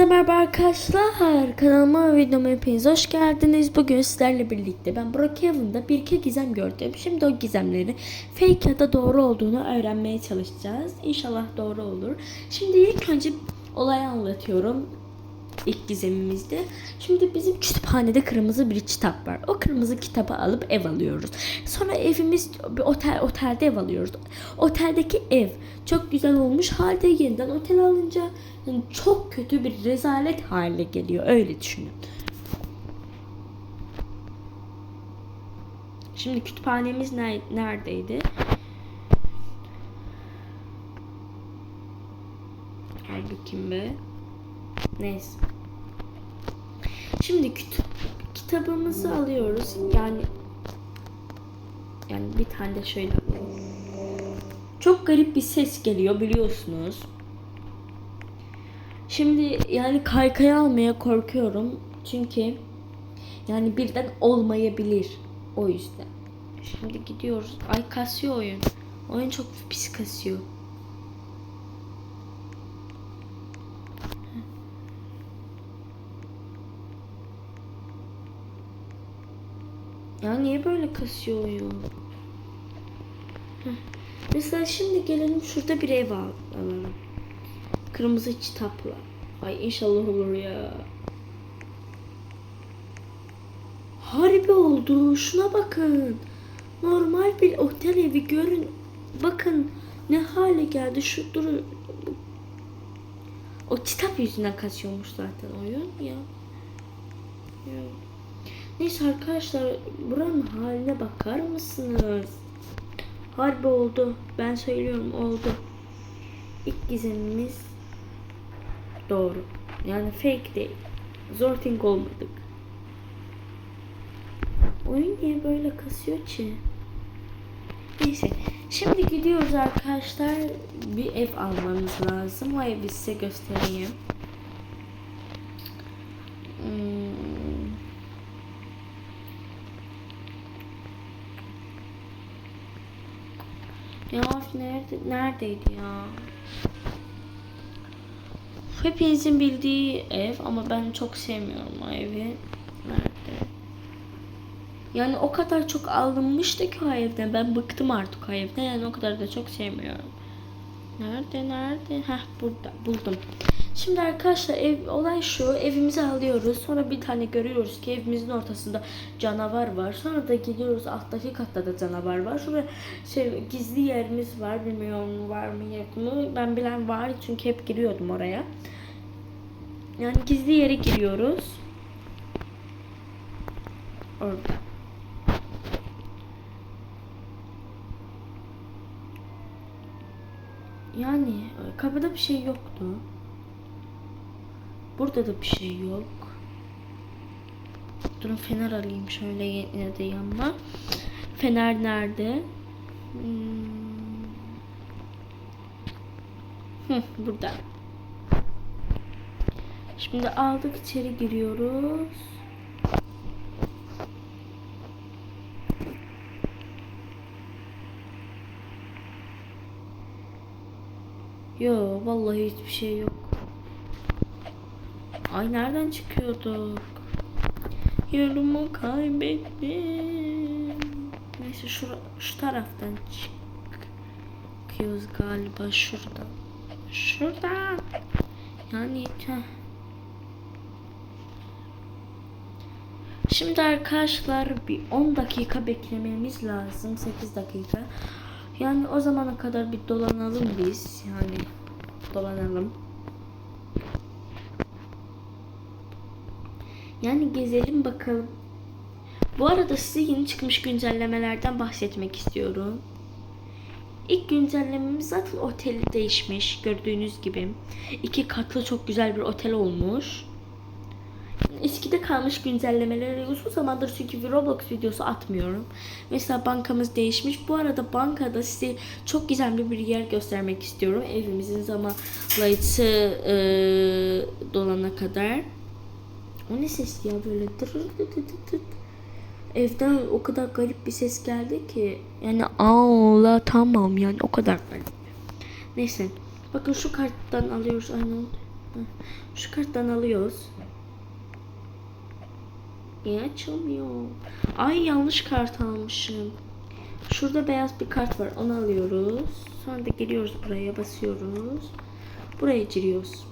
Hepinize merhaba arkadaşlar. Kanalıma ve videoma hepiniz hoş geldiniz. Bugün sizlerle birlikte ben Brookhaven'da bir iki gizem gördüm. Şimdi o gizemleri fake ya da doğru olduğunu öğrenmeye çalışacağız. İnşallah doğru olur. Şimdi ilk önce olayı anlatıyorum. İlk gizemimizde. Şimdi bizim kütüphanede kırmızı bir kitap var. O kırmızı kitabı alıp ev alıyoruz. Sonra evimiz bir otel otelde ev alıyoruz. Oteldeki ev çok güzel olmuş halde yeniden otel alınca yani çok kötü bir rezalet haline geliyor. Öyle düşünün. Şimdi kütüphanemiz ne- neredeydi? Gel bakayım be. Neyse. Şimdi kitabımızı alıyoruz. Yani yani bir tane de şöyle. Çok garip bir ses geliyor biliyorsunuz. Şimdi yani kaykayı almaya korkuyorum. Çünkü yani birden olmayabilir. O yüzden. Şimdi gidiyoruz. Ay kasıyor oyun. Oyun çok pis kasıyor. Ya niye böyle kasıyor? Heh. Mesela şimdi gelelim şurada bir ev al- alalım. Kırmızı kitapla. Ay inşallah olur ya. Harbi oldu. Şuna bakın. Normal bir otel evi görün. Bakın ne hale geldi. Şu duru o kitap yüzünden kasıyormuş zaten oyun ya. ya. Neyse arkadaşlar buranın haline bakar mısınız? Harbi oldu. Ben söylüyorum oldu. İlk gizemimiz doğru. Yani fake değil. Zorting olmadık. Oyun niye böyle kasıyor ki? Neyse. Şimdi gidiyoruz arkadaşlar. Bir ev almamız lazım. O evi size göstereyim. Hmm. Ya nerede, neredeydi ya? Hepinizin bildiği ev ama ben çok sevmiyorum o evi. Nerede? Yani o kadar çok alınmıştı ki o evden. Ben bıktım artık o evden. Yani o kadar da çok sevmiyorum. Nerede nerede? Heh burada buldum. Şimdi arkadaşlar ev olay şu evimizi alıyoruz. Sonra bir tane görüyoruz ki evimizin ortasında canavar var. Sonra da gidiyoruz alttaki katta da canavar var. Şurada şey gizli yerimiz var. Bilmiyorum var mı yok mu? Ben bilen var. Çünkü hep giriyordum oraya. Yani gizli yere giriyoruz. Orada. Yani kapıda bir şey yoktu Burada da bir şey yok. Durun fener alayım şöyle yine de yanıma. Fener nerede? Hmm. Hı, burada. Şimdi aldık içeri giriyoruz. Yo vallahi hiçbir şey yok. Ay nereden çıkıyorduk? Yolumu kaybettim. Neyse şu, şu taraftan çıkıyoruz galiba şuradan. Şuradan. Yani heh. Şimdi arkadaşlar bir 10 dakika beklememiz lazım. 8 dakika. Yani o zamana kadar bir dolanalım biz. Yani dolanalım. Yani gezelim bakalım. Bu arada size yeni çıkmış güncellemelerden bahsetmek istiyorum. İlk güncellememiz zaten oteli değişmiş gördüğünüz gibi. iki katlı çok güzel bir otel olmuş. Eskide kalmış güncellemeleri uzun zamandır çünkü Roblox videosu atmıyorum. Mesela bankamız değişmiş. Bu arada bankada size çok güzel bir yer göstermek istiyorum. Evimizin zamanlayıcısı e, dolana kadar. O ne ses ya böyle dır. Evden o kadar garip bir ses geldi ki. Yani Allah tamam yani o kadar garip. Neyse. Bakın şu karttan alıyoruz. Ay ne oldu? Heh, Şu karttan alıyoruz. Niye açılmıyor? Ay yanlış kart almışım. Şurada beyaz bir kart var. Onu alıyoruz. Sonra da geliyoruz buraya basıyoruz. Buraya giriyoruz.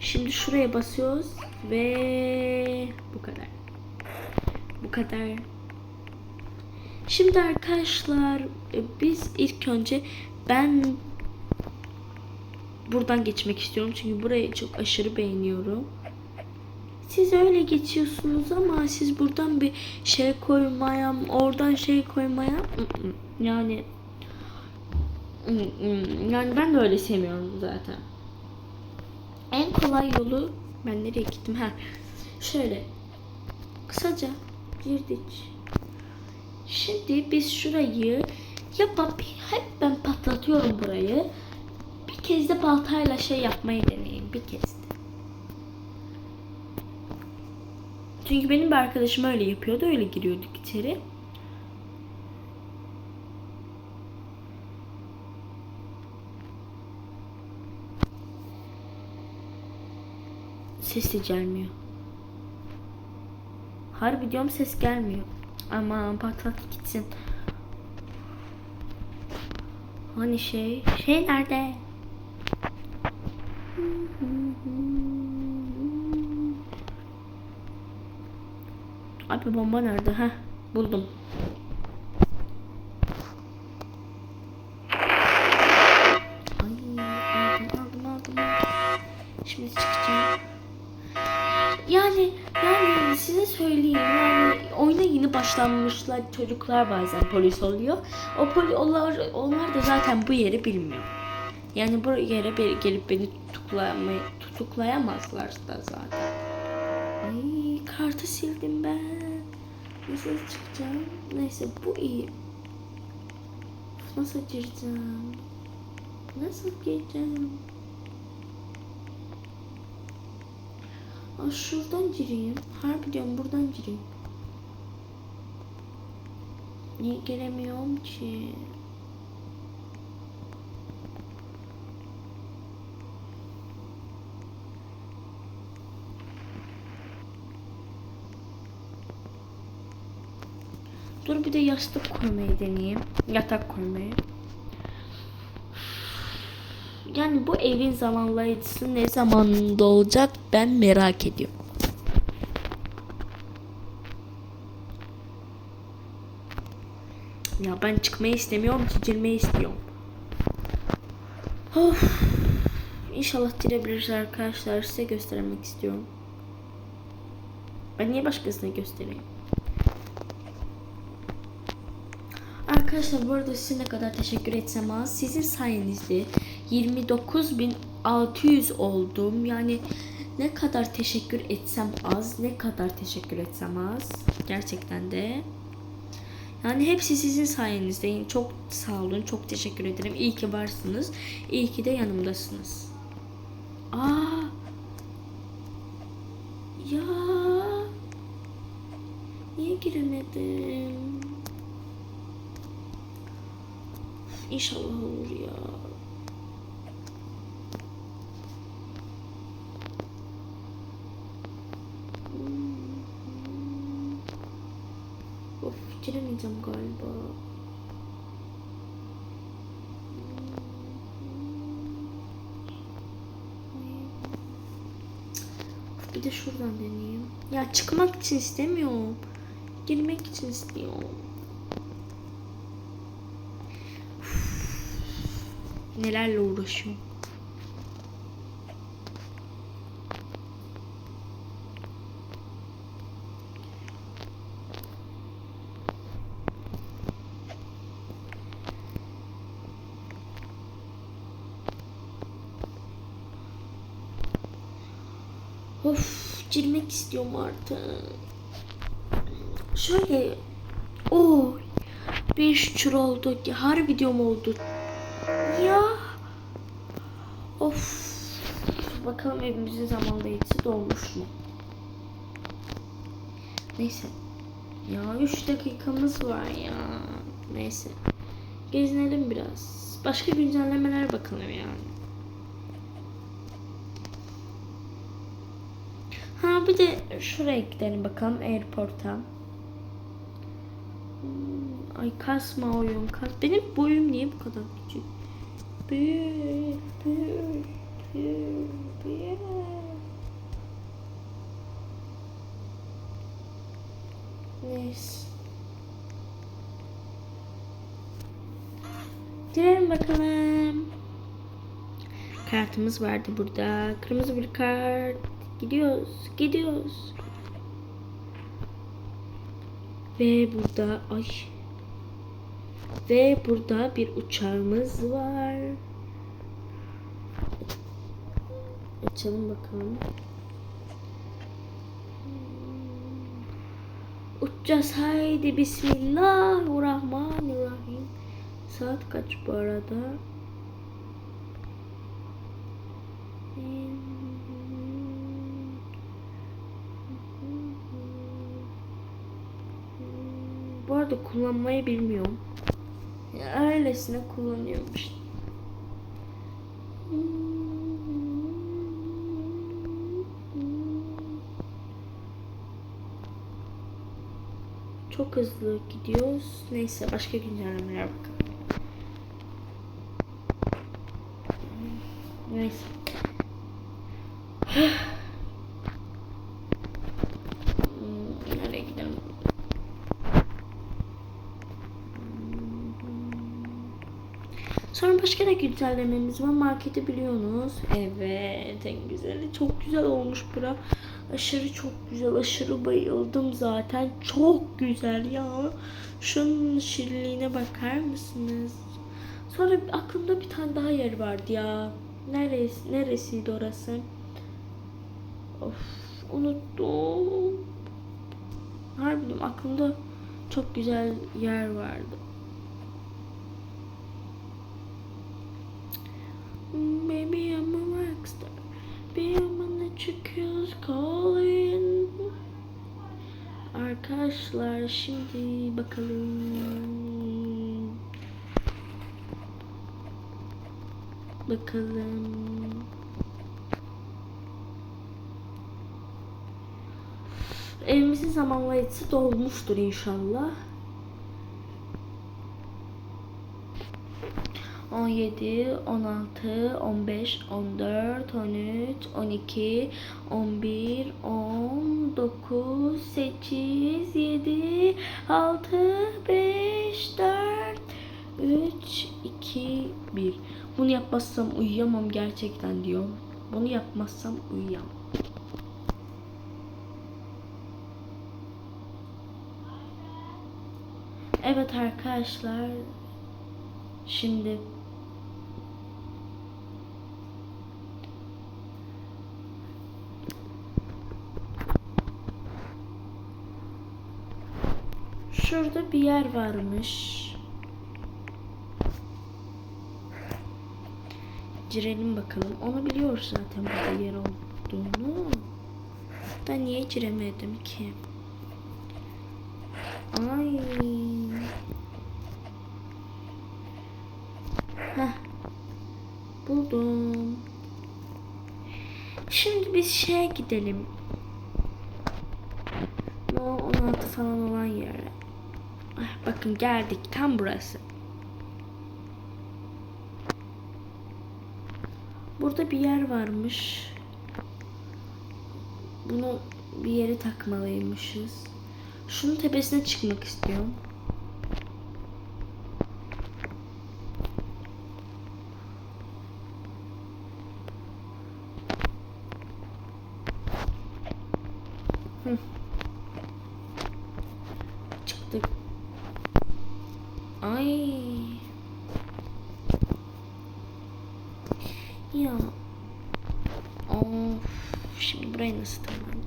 Şimdi şuraya basıyoruz ve bu kadar. Bu kadar. Şimdi arkadaşlar e, biz ilk önce ben buradan geçmek istiyorum çünkü burayı çok aşırı beğeniyorum. Siz öyle geçiyorsunuz ama siz buradan bir şey koymaya, oradan şey koymaya ı-ı. yani ı-ı. yani ben de öyle sevmiyorum zaten. En kolay yolu ben nereye gittim ha şöyle kısaca girdik. Şimdi biz şurayı yapıp hep ben patlatıyorum burayı. Bir kez de baltayla şey yapmayı deneyeyim bir kez de. Çünkü benim bir arkadaşım öyle yapıyordu. Öyle giriyorduk içeri. Ses de gelmiyor. Harbi diyorum ses gelmiyor. Aman patlat gitsin. Hani şey? Şey nerede? Abi bomba nerede? Heh buldum. Ay aldım aldım aldım. Şimdi çıkacağım. Yani yani size söyleyeyim yani oyuna yeni başlanmışlar çocuklar bazen polis oluyor. O poli onlar onlar da zaten bu yeri bilmiyor. Yani bu yere be- gelip beni tutuklamay tutuklayamazlar da zaten. Ay kartı sildim ben. Nasıl çıkacağım? Neyse bu iyi. Nasıl gireceğim? Nasıl gireceğim? Aa, şuradan gireyim. Harbi diyorum buradan gireyim. Niye giremiyorum ki? Dur bir de yastık koymayı deneyeyim. Yatak koymayı. Yani bu evin zamanlayıcısı ne zamanında olacak ben merak ediyorum. Ya ben çıkmayı istemiyorum ki girmeyi istiyorum. Of. İnşallah girebiliriz arkadaşlar. Size göstermek istiyorum. Ben niye başkasına göstereyim? Arkadaşlar bu arada size ne kadar teşekkür etsem az. Sizin sayenizde 29.600 oldum. Yani ne kadar teşekkür etsem az. Ne kadar teşekkür etsem az. Gerçekten de. Yani hepsi sizin sayenizde. Çok sağ olun. Çok teşekkür ederim. İyi ki varsınız. İyi ki de yanımdasınız. Aa. Ya. Niye giremedim? İnşallah olur ya. Of giremeyeceğim galiba. Bir de şuradan deneyeyim. Ya çıkmak için istemiyorum. Girmek için istiyorum. nelerle uğraşıyorum. Of girmek istiyorum artık. Şöyle o bir şükür oldu. Her videom oldu. Ya. Of. Bakalım evimizin zamanlayıcısı dolmuş mu? Neyse. Ya 3 dakikamız var ya. Neyse. Gezinelim biraz. Başka güncellemeler bakalım yani. Bir de şuraya gidelim bakalım airport'a. Hmm, Ay kasma oyun kas. Benim boyum niye bu kadar küçük? Büyük, büyük, büyük, büyük. Neyse. Girelim bakalım. Kartımız vardı burada. Kırmızı bir kart. Gidiyoruz. Gidiyoruz. Ve burada ay. Ve burada bir uçağımız var. Açalım bakalım. Uçacağız haydi Bismillahirrahmanirrahim. Saat kaç bu arada? Bu arada kullanmayı bilmiyorum. Ya öylesine kullanıyormuş. Çok hızlı gidiyoruz. Neyse başka güncellemeler bakalım. Neyse. Hmm, Nereye gidelim? Sonra başka da güncellememiz var. Marketi biliyorsunuz. Evet en güzeli. Çok güzel olmuş bura. Aşırı çok güzel. Aşırı bayıldım zaten. Çok güzel ya. Şunun şirinliğine bakar mısınız? Sonra aklımda bir tane daha yer vardı ya. Neresi, neresiydi orası? Of unuttum. Harbiden aklımda çok güzel yer vardı. Baby I'm a rockstar. Baby I'm let you calling. Arkadaşlar şimdi bakalım. Bakalım. Evimizin zamanlayıcısı dolmuştur inşallah. 17, 16, 15, 14, 13, 12, 11, 10, 9, 8, 7, 6, 5, 4, 3, 2, 1. Bunu yapmazsam uyuyamam gerçekten diyor. Bunu yapmazsam uyuyamam. Evet arkadaşlar. Şimdi Şurada bir yer varmış. Girelim bakalım. Onu biliyoruz zaten burada yer olduğunu. Da niye giremedim ki? Ay. Heh. Buldum. Şimdi biz şeye gidelim. No 16 falan olan yere. Bakın geldik tam burası. Burada bir yer varmış. Bunu bir yere takmalıymışız. Şunun tepesine çıkmak istiyorum. Hı. Çıktık. Ay. Ya. Of. Şimdi burayı nasıl tırmanacağım?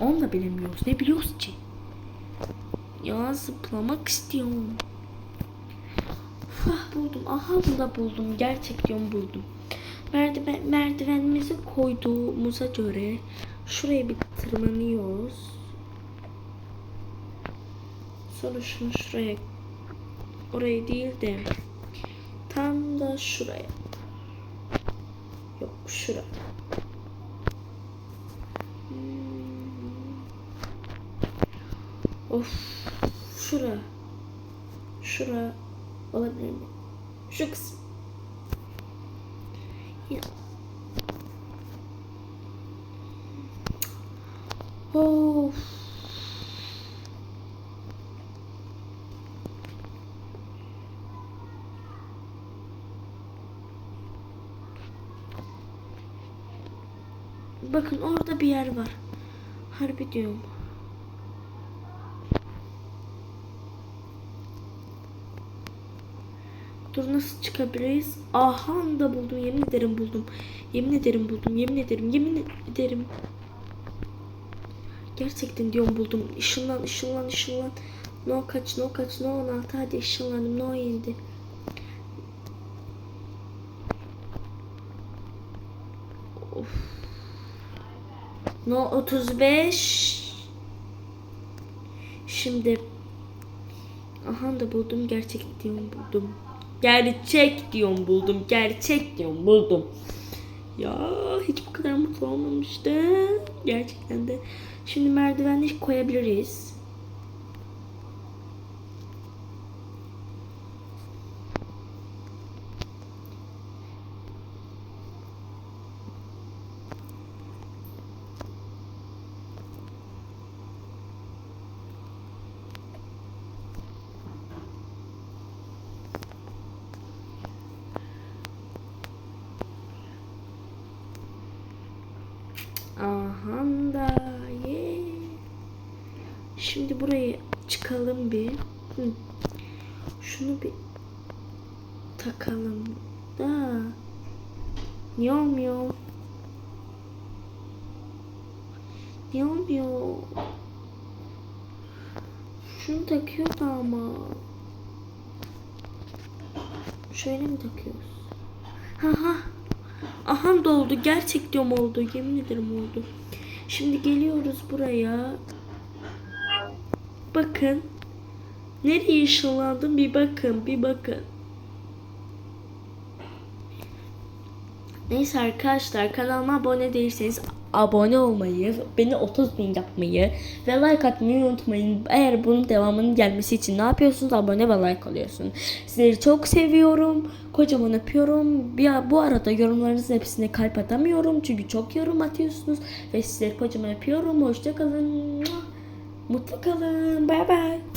Onu da bilemiyoruz. Ne biliyoruz ki? Ya zıplamak istiyorum. Ah buldum. Aha burada buldum. Gerçek diyorum buldum. Merdiven, merdivenimizi koyduğumuza göre şuraya bir tırmanıyoruz. Sonra şunu şuraya oraya değil de tam da şuraya. Yok şuraya. Of. Şura. Şura olabilir mi? Şu kısım. Ya. Of. Bakın orada bir yer var. Harbi diyorum. Dur nasıl çıkabiliriz? Aha da buldum. Yemin ederim buldum. Yemin ederim buldum. Yemin ederim. Yemin ederim. Gerçekten diyorum buldum. Işınlan, ışınlan, ışınlan. No kaç, no kaç, no 16. Hadi ışınlandım. No 7. Of. No 35. Şimdi aha da buldum gerçek diyorum buldum. Gerçek diyorum buldum. Gerçek diyorum buldum. Ya hiç bu kadar mutlu olmamıştım. Gerçekten de. Şimdi merdivenleri koyabiliriz. Aha da ye. Şimdi buraya çıkalım bir. Şunu bir takalım da. Niye olmuyor? Niye olmuyor? Şunu takıyor da ama. Şöyle mi takıyoruz? Ha ha. Aha doldu. Gerçek diyorum oldu. Yemin ederim oldu. Şimdi geliyoruz buraya. Bakın. Nereye ışınlandım bir bakın. Bir bakın. Neyse arkadaşlar kanalıma abone değilseniz abone olmayı, beni 30 bin yapmayı ve like atmayı unutmayın. Eğer bunun devamının gelmesi için ne yapıyorsunuz? Abone ve like alıyorsun. Sizleri çok seviyorum. Kocaman öpüyorum. Bir, bu arada yorumlarınızın hepsine kalp atamıyorum. Çünkü çok yorum atıyorsunuz. Ve sizleri kocaman öpüyorum. Hoşça kalın. Mutlu kalın. Bay bay.